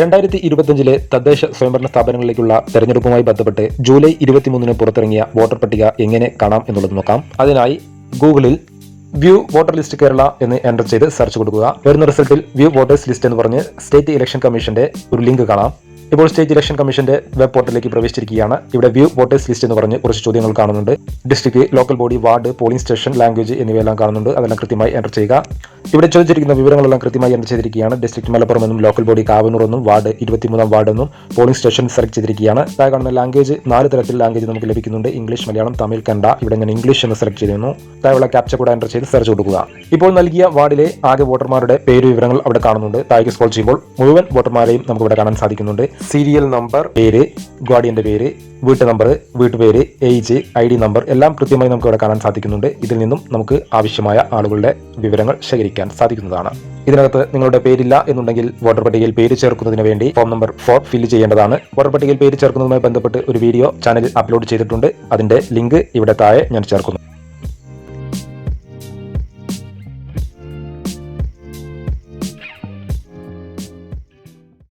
രണ്ടായിരത്തി ഇരുപത്തിയഞ്ചിലെ തദ്ദേശ സ്വയംഭരണ സ്ഥാപനങ്ങളിലേക്കുള്ള തെരഞ്ഞെടുപ്പുമായി ബന്ധപ്പെട്ട് ജൂലൈ ഇരുപത്തിമൂന്നിന് പുറത്തിറങ്ങിയ വോട്ടർ പട്ടിക എങ്ങനെ കാണാം എന്നുള്ളത് നോക്കാം. അതിനായി ഗൂഗിളിൽ വ്യൂ വോട്ടർ ലിസ്റ്റ് കേരള എന്ന് എന്റർ ചെയ്ത് സെർച്ച് കൊടുക്കുക. വരുന്ന റിസൾട്ടിൽ വ്യൂ വോട്ടേഴ്സ് ലിസ്റ്റ് എന്ന് പറഞ്ഞ് സ്റ്റേറ്റ് ഇലക്ഷൻ കമ്മീഷന്റെ ഒരു ലിങ്ക് കാണാം. ഇപ്പോൾ സ്റ്റേറ്റ് ഇലക്ഷൻ കമ്മീഷന്റെ വെബ് പോർട്ടലിലേക്ക് പ്രവേശിച്ചിരിക്കുകയാണ്. ഇവിടെ വ്യൂ വോട്ടേഴ്സ് ലിസ്റ്റ് എന്ന് പറഞ്ഞ് കുറച്ച് ചോദ്യങ്ങൾ കാണുന്നുണ്ട്. District local body ward polling station language എന്നിവയെല്ലാം കാണുന്നുണ്ട്. അതെല്ലാം കൃത്യമായി എന്റർ ചെയ്യുക. ഇവിടെ ചോദിച്ചിരിക്കുന്ന വിവരങ്ങളെല്ലാം കൃത്യമായി എന്റർ ചെയ്തിരിക്കുകയാണ്? ഡിസ്ട്രിക്ട് മലപ്പുറം എന്നും ലോക്കൽ ബോഡി കാവനൂർ എന്നും വാർഡ് ഇരുപത്തിമൂന്നാം വാർഡ് എന്നും പോളിംഗ് സ്റ്റേഷൻ സെലക്ട് ചെയ്തിരിക്കുകയാണ്. താഴെ കാണുന്ന ലാംഗ്വേജ് നാല് തരത്തിൽ ലാംഗ്വേജ് നമുക്ക് ലഭിക്കുന്നുണ്ട്. ഇംഗ്ലീഷ് മലയാളം തമിഴ് കണ്ട ഇവിടെ ഞാൻ ഇംഗ്ലീഷ് എന്ന് സെലക്ട് ചെയ്യുന്നു താഴെയുള്ള ക്യാപ്ച കൂടെ എന്റർ ചെയ്ത് സെർച്ച് കൊടുക്കുക. ഇപ്പോൾ നൽകിയ വാർഡിലെ ആകെ വോട്ടർമാരുടെ പേര് വിവരങ്ങൾ അവിടെ കാണുന്നുണ്ട്. താഴേക്ക് സ്ക്രോൾ ചെയ്യുമ്പോൾ മുഴുവൻ വോട്ടർമാരെയും നമുക്ക് ഇവിടെ കാണാൻ സാധിക്കുന്നുണ്ട്. സീരിയൽ നമ്പർ പേര് ഗാർഡിയന്റെ പേര് വീട്ടു നമ്പർ വീട്ടുപേര് ഏജ് ഐ ഡി നമ്പർ എല്ലാം കൃത്യമായി നമുക്ക് ഇവിടെ കാണാൻ സാധിക്കുന്നുണ്ട്. ഇതിൽ നിന്നും നമുക്ക് ആവശ്യമായ ആളുകളുടെ വിവരങ്ങൾ ശേഖരിക്കാൻ സാധിക്കുന്നതാണ്. ഇതിനകത്ത് നിങ്ങളുടെ പേരില്ല എന്നുണ്ടെങ്കിൽ വോട്ടർ പട്ടികയിൽ പേര് ചേർക്കുന്നതിന് വേണ്ടി ഫോം നമ്പർ ഫോർ ഫില്ല് ചെയ്യേണ്ടതാണ്. വോട്ടർ പട്ടികയിൽ പേര് ചേർക്കുന്നതുമായി ബന്ധപ്പെട്ട് ഒരു വീഡിയോ ചാനലിൽ അപ്ലോഡ് ചെയ്തിട്ടുണ്ട്. അതിന്റെ ലിങ്ക് ഇവിടെ താഴെ ഞാൻ ചേർക്കുന്നു.